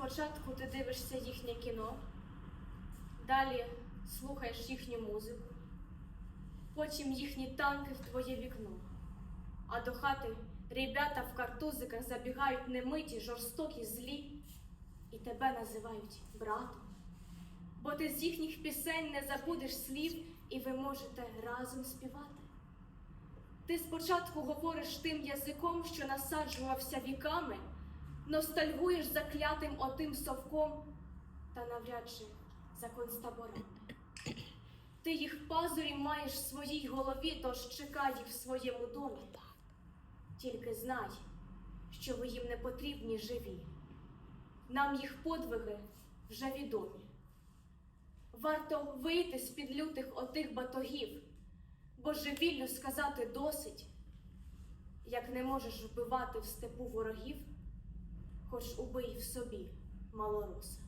Спочатку ти дивишся їхнє кіно, далі слухаєш їхню музику, потім їхні танки в твоє вікно. А до хати ребята в картузиках забігають немиті, жорстокі, злі, і тебе називають братом. Бо ти з їхніх пісень не забудеш слів, і ви можете разом співати. Ти спочатку говориш тим язиком, що насаджувався віками, ностальгуєш заклятим отим совком, та навряд чи за концтаборами. Ти їх пазурі маєш в своїй голові, тож чекай їх в своєму домі. Тільки знай, що ви їм не потрібні живі. Нам їх подвиги вже відомі. Варто вийти з-під лютих отих батогів, божевіллю сказати досить, як не можеш вбивати в степу ворогів, хоч убий в собі малороса.